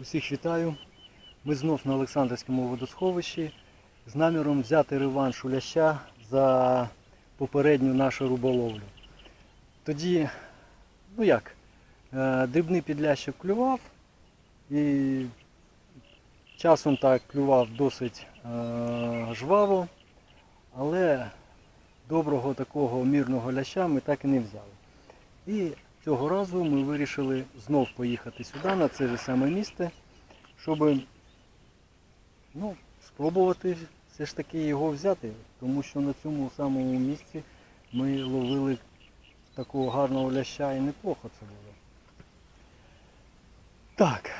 Усіх вітаю. Ми знов на Олександрівському водосховищі з наміром взяти реванш у ляща за попередню нашу риболовлю. Тоді, ну як, е, дрібний підлящик клював і часом так клював досить е, жваво, але доброго такого мірного ляща ми так і не взяли. І цього разу ми вирішили знов поїхати сюди, на це ж саме місце, щоб ну, спробувати все ж таки його взяти, тому що на цьому самому місці ми ловили такого гарного ляща і неплохо це було. Так,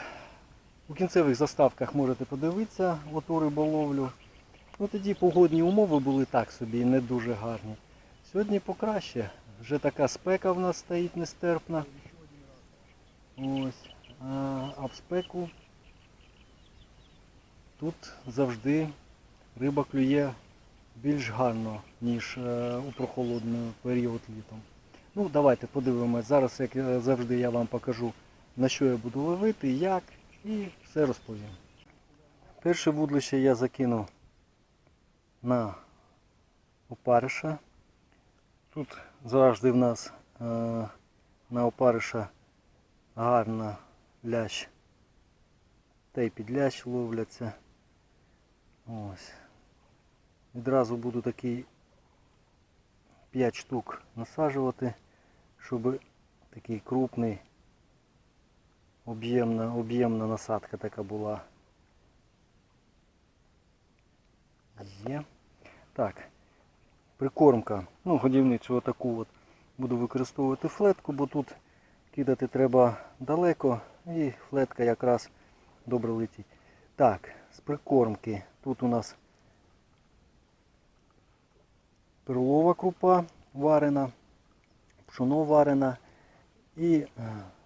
у кінцевих заставках можете подивитися оту риболовлю. Ну тоді погодні умови були так собі, не дуже гарні. Сьогодні покраще. Вже така спека в нас стоїть нестерпна. Ось. А, в спеку тут завжди риба клює більш гарно, ніж е, у прохолодний період літом. Ну, давайте подивимось. Зараз, як завжди, я вам покажу, на що я буду ловити, як і все розповім. Перше вудлище я закинув на опариша. Тут завжди в нас е, на опариша гарна лящ. Та й під лящ ловляться. Ось. Відразу буду такий 5 штук насаджувати, щоб такий крупний об'ємна, об'ємна насадка така була. Є. Так. Прикормка. Ну, годівницю отаку от буду використовувати флетку, бо тут кидати треба далеко і флетка якраз добре летить. Так, з прикормки. Тут у нас перлова крупа варена, пшоно варена і е,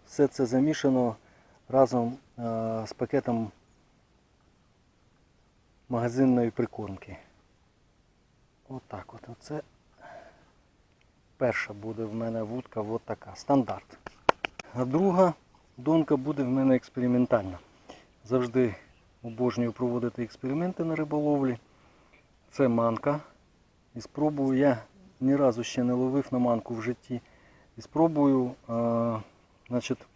все це замішано разом е, з пакетом магазинної прикормки. Отак от. Оце перша буде в мене вудка от така, стандарт. А друга донка буде в мене експериментальна. Завжди обожнюю проводити експерименти на риболовлі. Це манка. І спробую, я ні разу ще не ловив на манку в житті. І спробую а, значить,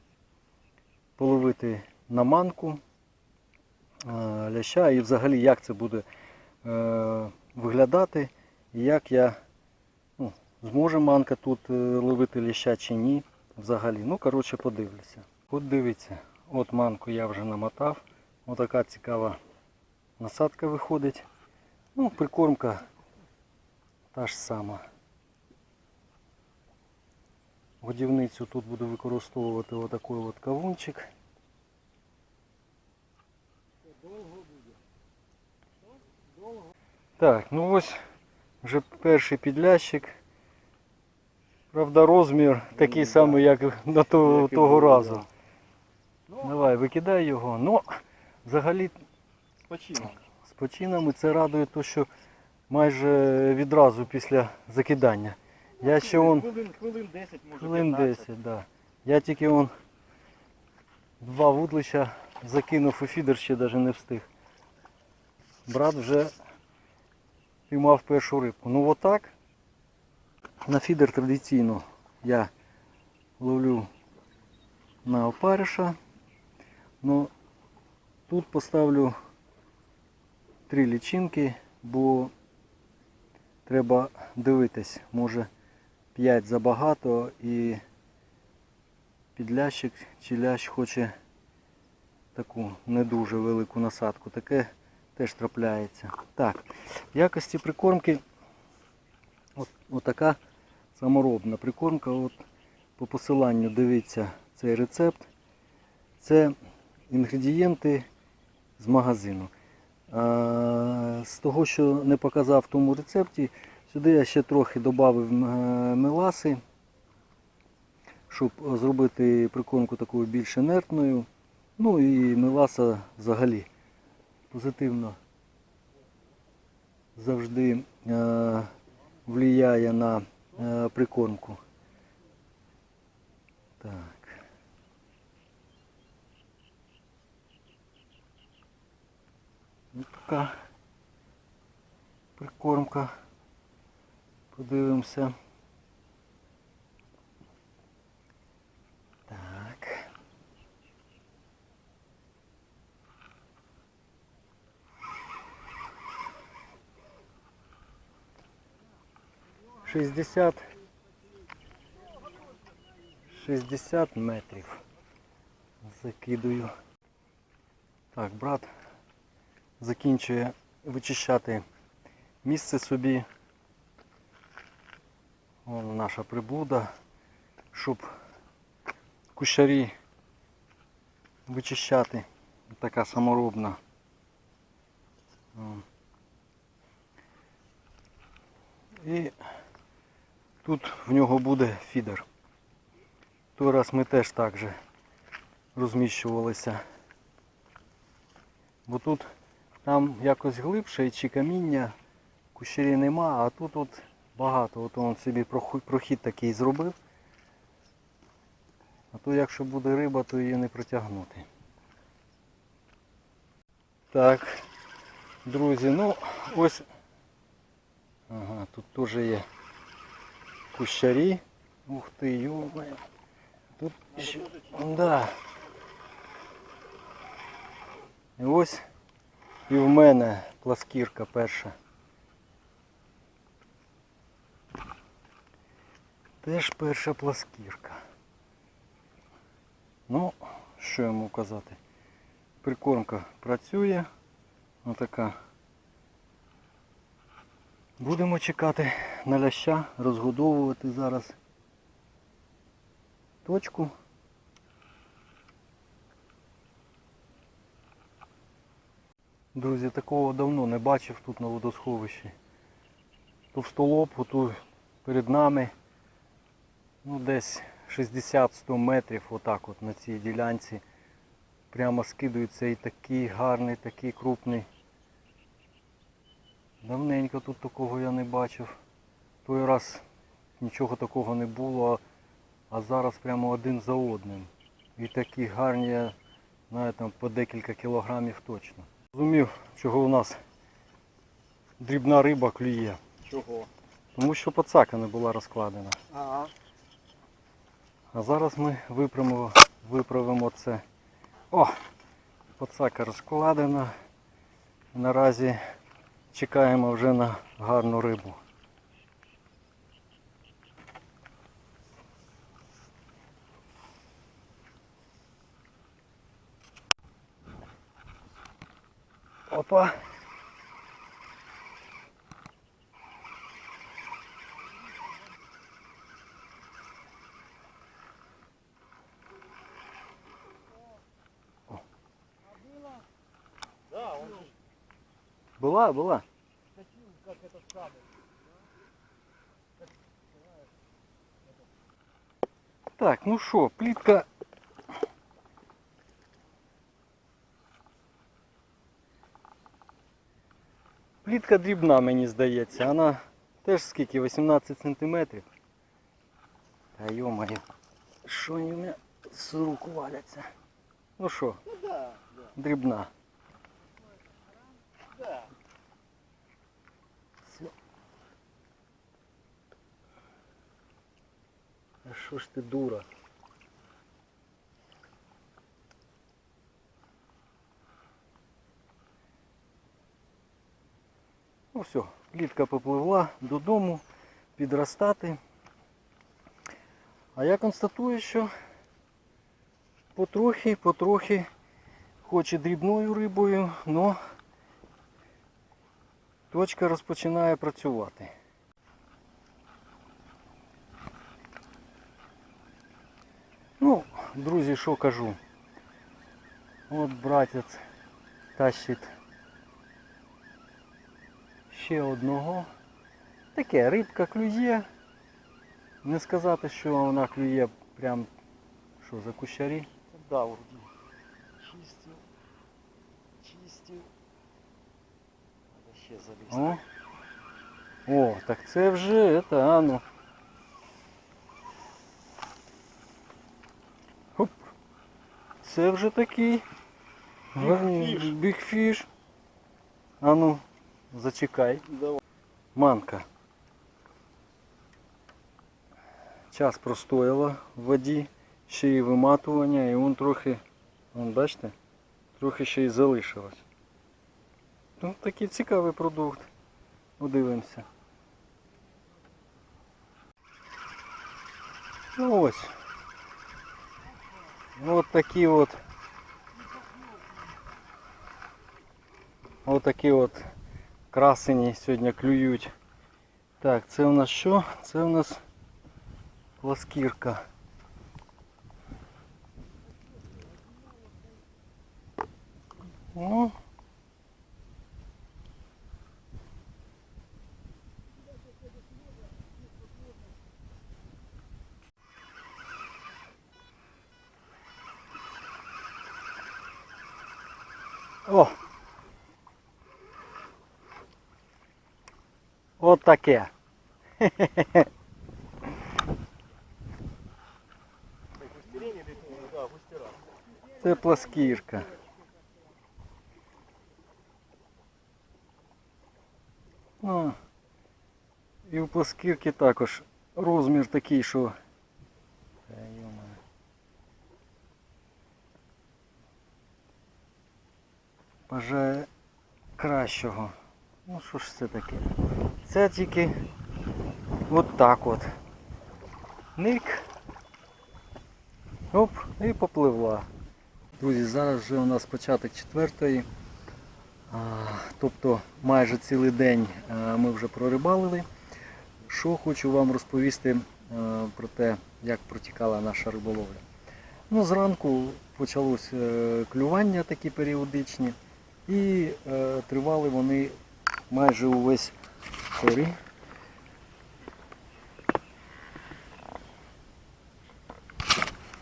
половити на манку а, ляща і взагалі як це буде е, виглядати. Як я ну, зможе манка тут е, ловити ляща чи ні взагалі. Ну, коротше, подивлюся. От дивіться, от манку я вже намотав. Отака цікава насадка виходить. Ну, прикормка та ж сама. Годівницю тут буду використовувати отакий от кавунчик. Довго буде. Так, ну ось вже перший підлящик. Правда, розмір такий самий, як на того, того разу. Давай, викидай його. Ну, взагалі з починами це радує, то, що майже відразу після закидання. Я ще он Хвилин, хвилин 10, може хвилин 15. 10, да. Я тільки он два вудлища закинув у фідер ще навіть не встиг. Брат вже піймав першу рибку. Ну отак. На фідер традиційно я ловлю на опариша. Ну тут поставлю три лічинки, бо треба дивитись, може 5 забагато і підлящик чи лящ хоче таку не дуже велику насадку. Таке теж трапляється. Так, в якості прикормки от, отака саморобна прикормка. От, по посиланню дивіться цей рецепт. Це інгредієнти з магазину. А, з того, що не показав в тому рецепті, сюди я ще трохи додав меласи, щоб зробити прикормку такою більш інертною. Ну і меласа взагалі позитивно завжди е, впливає на е, прикормку. Так. Ну, така прикормка. Подивимося. 60 60 метрів. Закидую. Так, брат закінчує вичищати місце собі. Вон наша прибуда. щоб кущарі вичищати. Така саморобна. І тут в нього буде фідер. Той раз ми теж так же розміщувалися. Бо тут там якось глибше чи каміння, кущері нема, а тут от багато. От він собі прохід такий зробив. А то якщо буде риба, то її не протягнути. Так, друзі, ну ось. Ага, тут теж є кущарі. Ух ти, йомаю. Тут ще... Да. І ось і в мене пласкірка перша. Теж перша пласкірка. Ну, що йому казати? Прикормка працює. Отака. Будемо чекати на ляща, розгодовувати зараз точку. Друзі, такого давно не бачив тут на водосховищі. Товстолоб отут перед нами. Ну десь 60-100 метрів отак от на цій ділянці. Прямо скидується і такий гарний, такий крупний. Давненько тут такого я не бачив. Той раз нічого такого не було, а зараз прямо один за одним. І такі гарні, знаю, там по декілька кілограмів точно. Зрозумів, чого у нас дрібна риба клює. Чого? Тому що пацака не була розкладена. Ага. А зараз ми виправимо, виправимо це. О! Пацака розкладена. Наразі чекаємо вже на гарну рибу. Опа! Да, он же Була, була. скатил, как этот самый. Так, ну що, плітка. Плітка дрібна, мені здається. Вона теж скільки? 18 сантиметрів. Та йомаю. Що вони у мене з рук валяться? Ну що, Ну дрібна. Все. А що ж ти дура? Ну все, плітка попливла додому підростати. А я констатую, що потрохи, потрохи, хоч і дрібною рибою, но точка розпочинає працювати. Ну, друзі, що кажу. От братець тащить ще одного. Таке рибка клює. Не сказати, що вона клює прям що за кущарі. Да, вроде. Чистил. Чистил. Надо ще залізти. О, О так це вже это, а ну. Хоп. Це вже такий бігфіш. А ну, зачекай. Давай. Манка. Час простояла в воді, ще й виматування, і він трохи, вон, бачите, трохи ще й залишилось. Ну, такий цікавий продукт. Подивимося. Ну ось. Ну, от такі от. От такі от красені сьогодні клюють. Так, це у нас що? Це у нас пласкірка. Ну. О! Таке. Да, густера. Це пласкірка. Ну, і у пласкірки також розмір такий, що. Йо-моє. Бажає кращого. Ну що ж це таке? Це тільки от так от. Ник. Оп, і попливла. Друзі, зараз вже у нас початок четвертої. Тобто майже цілий день а, ми вже прорибалили. Що хочу вам розповісти а, про те, як протікала наша риболовля. Ну, зранку почалось е, клювання такі періодичні. І е, тривали вони майже увесь sorry,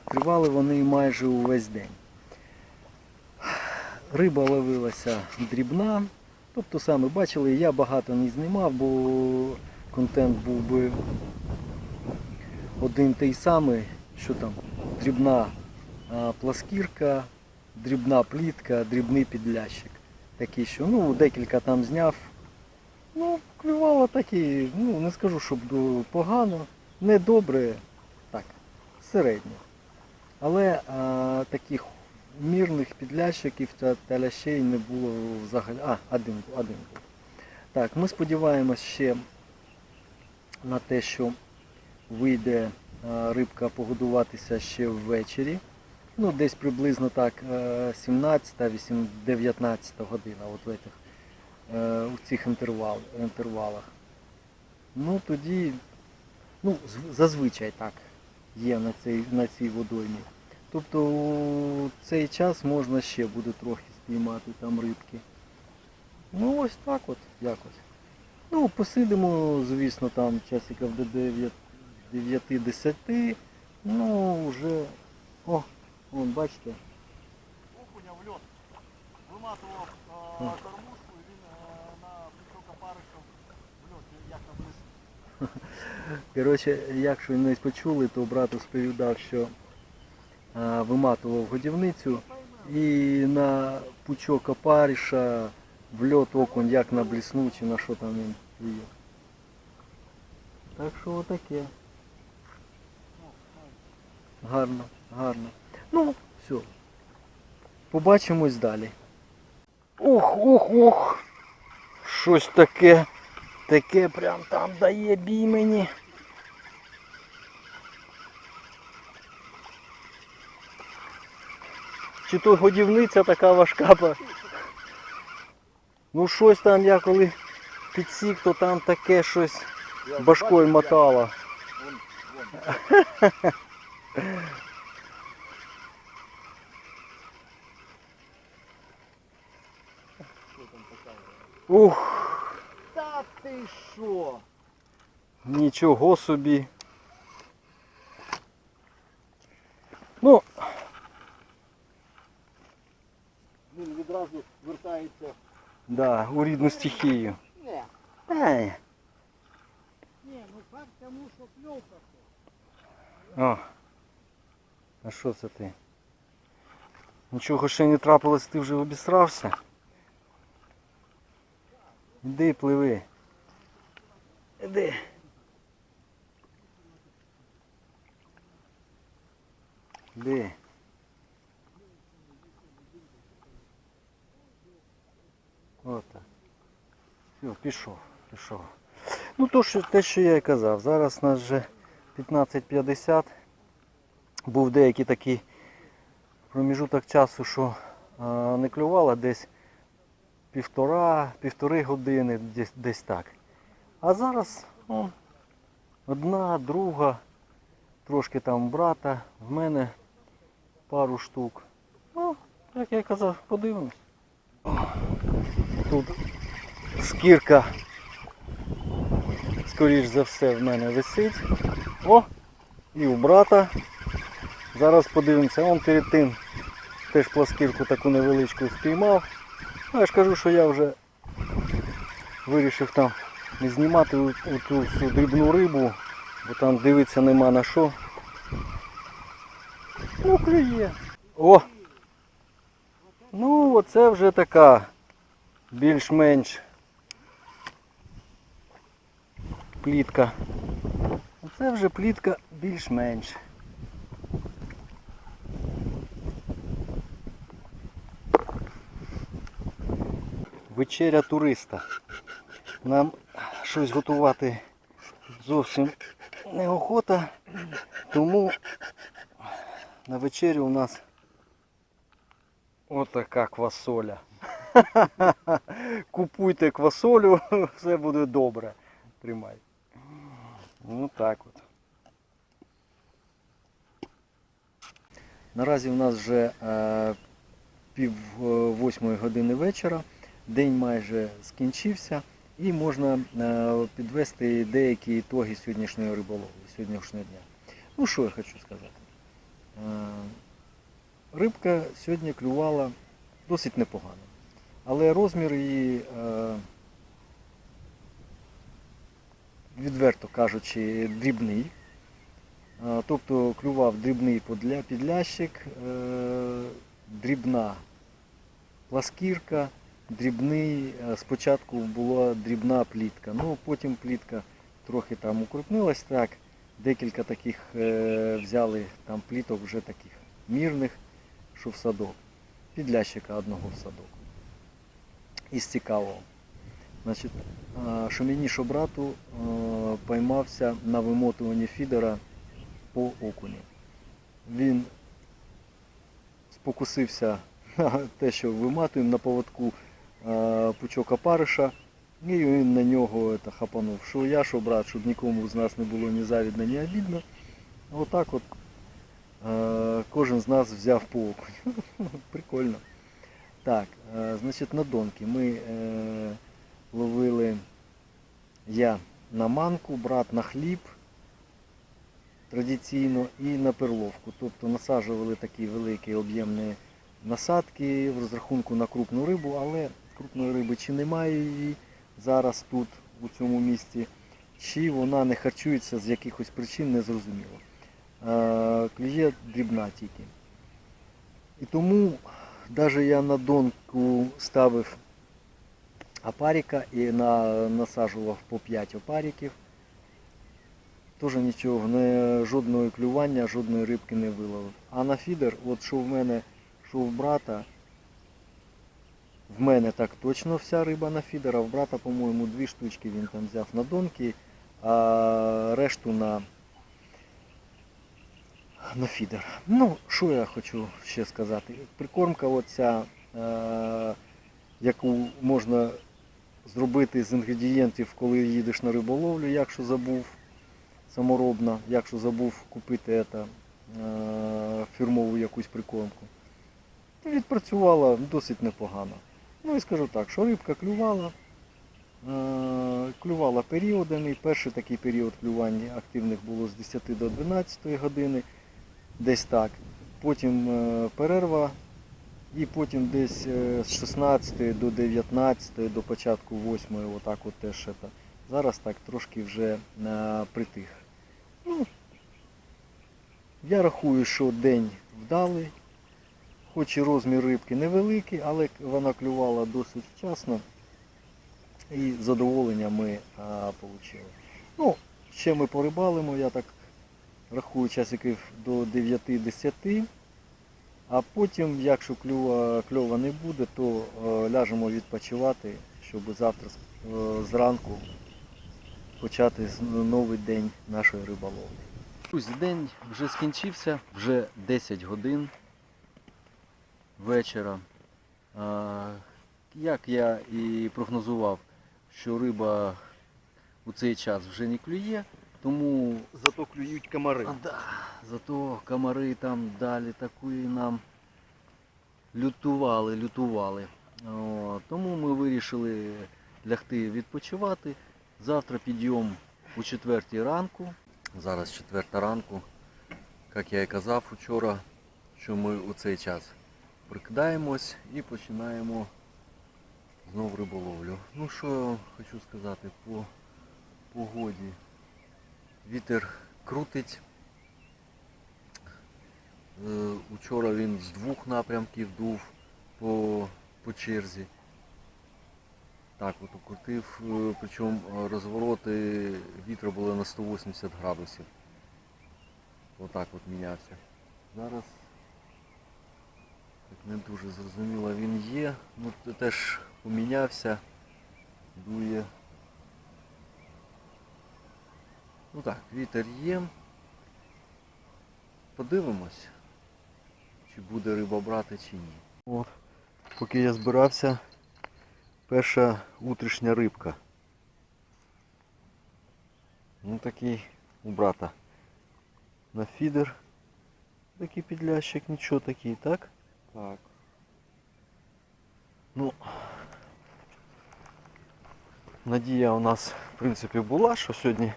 Тривали вони майже увесь день. Риба ловилася дрібна. Тобто саме бачили, я багато не знімав, бо контент був би один той самий, що там дрібна пласкірка, дрібна плітка, дрібний підлящик. Такий, що ну, декілька там зняв. Ну, клювало так і, ну не скажу, щоб погано, не добре, так, середньо. Але а, таких мірних підлящиків та, та лящей не було взагалі. А, один, був. Так, ми сподіваємось ще на те, що вийде а, рибка погодуватися ще ввечері. Ну, десь приблизно так е, 17 вісім- 19 година от в, этих, е, у цих інтервал, інтервалах. Ну тоді, ну, зазвичай так є на цій, на цій водоймі. Тобто у цей час можна ще буде трохи спіймати там рибки. Ну ось так от якось. Ну, посидимо, звісно, там часиків до 9-10. Ну, вже. О, вон, бачите. Окуня в льот. Виматував е, кормушку і він е, на пучок опаришів в льот, як на близько. Коротше, якщо не почули, то брат розповідав, що а, виматував годівницю і на пучок опаріша в льот окунь як на блісну чи на що там він клює. Так що отаке. Гарно, гарно. Ну, все. Побачимось далі. Ох, ох, ох. Щось таке. Таке прям там дає бій мені. Чи то годівниця така важка. Ну щось там я коли підсік, то там таке щось башкою мотало. Ух, Та ти що? Нічого собі. Ну, Він відразу вертається. да, у рідну стихію. Не. Ні, ну факт тому, що кльовка. О. А що це ти? Нічого ще не трапилось, ти вже обісрався? Іди, пливи. Іди. От так. Все, пішов, пішов. Ну то, що, те, що я і казав, зараз у нас вже 15.50. Був деякий такий проміжуток часу, що а, не клювала десь півтора, півтори години, десь, десь так. А зараз о, одна, друга, трошки там брата, в мене пару штук. Ну, як я і казав, подивимось. Тут скірка, скоріш за все, в мене висить. О! І у брата. Зараз подивимося, он перед тим теж пласкірку таку невеличку спіймав. Ну, я ж кажу, що я вже вирішив там не знімати у всю дрібну рибу, бо там дивитися нема на що. Ну, клює. О! Ну, оце вже така більш-менш плітка. Оце вже плітка більш-менш. Вечеря туриста. Нам щось готувати зовсім неохота, тому на вечерю у нас отака квасоля. Купуйте квасолю, все буде добре. Тримай. Ну так от. Наразі у нас вже е, пів е, восьмої години вечора. День майже скінчився і можна е, підвести деякі ітоги сьогоднішньої риболовлі, сьогоднішнього дня. Ну що я хочу сказати. Е, рибка сьогодні клювала досить непогано. Але розмір її, е, відверто кажучи, дрібний. Тобто клював дрібний підлящик, е, дрібна пласкірка, дрібний, е, спочатку була дрібна плітка, ну потім плітка трохи там укрупнилась так, декілька таких е, взяли там пліток вже таких мірних, що в садок, підлящика одного в садок. Із цікавого. Значить, е, що брату е, поймався на вимотуванні фідера по окуні. Він спокусився на те, що виматуємо на поводку е, пучок опариша, і він на нього це, хапанув. Що я, що брат, щоб нікому з нас не було ні завідно, ні обідно. Отак от е, кожен з нас взяв по окуню. Прикольно. Так, е, значить на донки ми е, ловили я на манку, брат на хліб традиційно і на перловку. Тобто насаджували такі великі об'ємні насадки в розрахунку на крупну рибу, але крупної риби чи немає її зараз тут, у цьому місці, чи вона не харчується з якихось причин, не зрозуміло. Е, Клює дрібна тільки. І тому навіть я на донку ставив опаріка і на, насаджував по 5 опаріків. Теж нічого, не, жодного клювання, жодної рибки не виловив. А на фідер, от що в мене, що в брата, в мене так точно вся риба на фідер, а в брата, по-моєму, дві штучки він там взяв на донки, а решту на, на фідер. Ну, що я хочу ще сказати. Прикормка оця, е, яку можна зробити з інгредієнтів, коли їдеш на риболовлю, якщо забув саморобна, якщо забув купити ета, е, фірмову якусь прикормку. І відпрацювала досить непогано. Ну і скажу так, що рибка клювала, е, клювала періодами. Перший такий період клювання активних було з 10 до 12 години, десь так. Потім е, перерва, і потім десь е, з 16 до 19 до початку 8 отак от теж. ета. Зараз так трошки вже е, притих. Ну, я рахую, що день вдалий, хоч і розмір рибки невеликий, але вона клювала досить вчасно. і задоволення ми а, отримали. Ну, ще ми порибалимо, я так рахую часиків до 9-10. А потім, якщо кльова, кльова не буде, то е, ляжемо відпочивати, щоб завтра е, зранку почати новий день нашої риболовлі. Друзі, день вже скінчився, вже 10 годин вечора. Як я і прогнозував, що риба у цей час вже не клює, тому Зато клюють комари. а, да, зато комари там далі такої нам лютували, лютували. О, тому ми вирішили лягти відпочивати. Завтра підйом у четвертій ранку. Зараз четверта ранку. Як я і казав вчора, що ми у цей час прикидаємось і починаємо знову риболовлю. Ну що хочу сказати по погоді. Вітер крутить. Е, Учора він з двох напрямків дув по, по черзі. Так от крутив, е, причому розвороти вітру були на 180 градусів. Отак от мінявся. Зараз так не дуже зрозуміло він є. Ну теж помінявся, дує. Ну так, вітер є. Подивимось, чи буде риба брати чи ні. От, поки я збирався, перша утрішня рибка. Ну такий у брата. На фідер. Такий підлящик, нічого такий, так? Так. Ну, надія у нас в принципі була, що сьогодні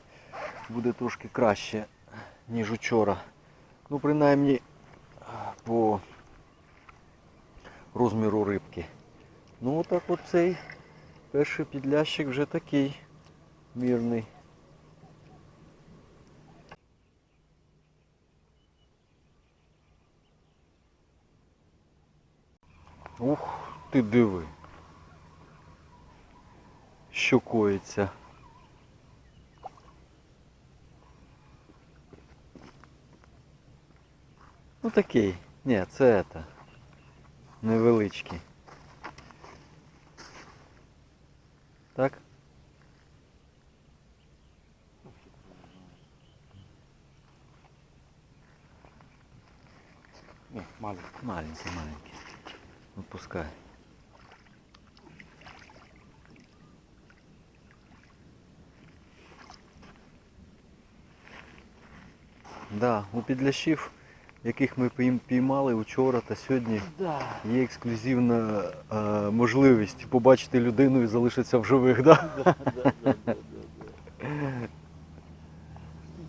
буде трошки краще, ніж учора. Ну, принаймні по розміру рибки. Ну отак от цей перший підлящик вже такий мірний. Ух, ти диви. Що коїться. Ну такий. Ні, це это. Невеличкий. Так? Ні, маленький. Маленький, маленький. Ну пускай. Да, у підлящів, яких ми піймали вчора та сьогодні, Да. є ексклюзивна е, можливість побачити людину і залишитися в живих, да? Да, да, да, да,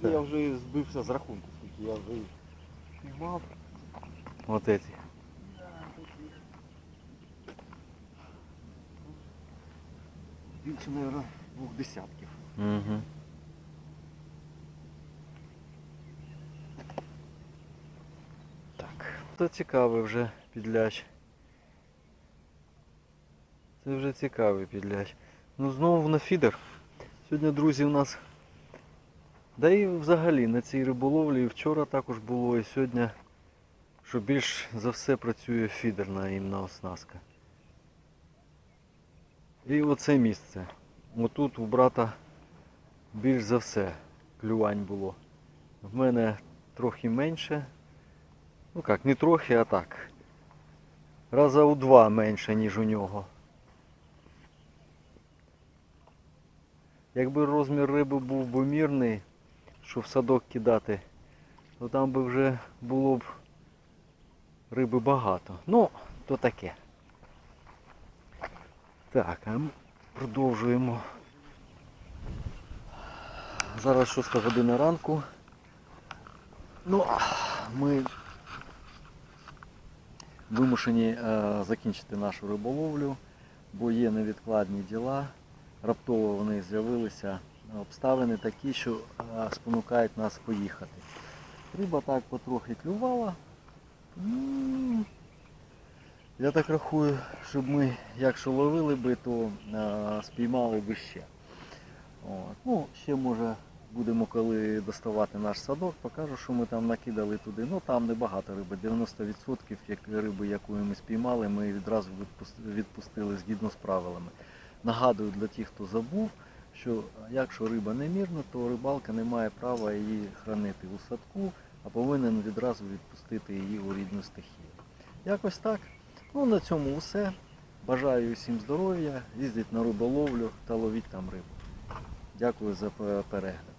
да. Я вже збився з рахунку, скільки я вже піймав. Вот эти. Більше, мабуть, двох десятків. Угу. Так. Це цікавий вже підляч. Це вже цікавий підляч. Ну знову на фідер. Сьогодні, друзі, у нас. Да і взагалі на цій риболовлі і вчора також було, і сьогодні, що більш за все працює фідерна імна оснастка. І оце місце. Отут у брата більш за все клювань було. В мене трохи менше. Ну як, не трохи, а так. Раза у два менше, ніж у нього. Якби розмір риби був би мірний, що в садок кидати, то там би вже було б риби багато. Ну, то таке. Так, а ми продовжуємо. Зараз 6 година ранку. Ну, ми вимушені е, закінчити нашу риболовлю, бо є невідкладні діла. Раптово вони з'явилися обставини такі, що е, спонукають нас поїхати. Риба так потрохи клювала. Я так рахую, щоб ми, якщо ловили би, то а, спіймали би ще. От. Ну, ще може будемо, коли доставати наш садок, покажу, що ми там накидали туди. Ну там небагато риби, 90% як риби, яку ми спіймали, ми відразу відпустили згідно з правилами. Нагадую для тих, хто забув, що якщо риба немірна, то рибалка не має права її хранити у садку, а повинен відразу відпустити її у рідну стихію. Якось так. Ну на цьому все. Бажаю всім здоров'я, їздіть на риболовлю та ловіть там рибу. Дякую за перегляд.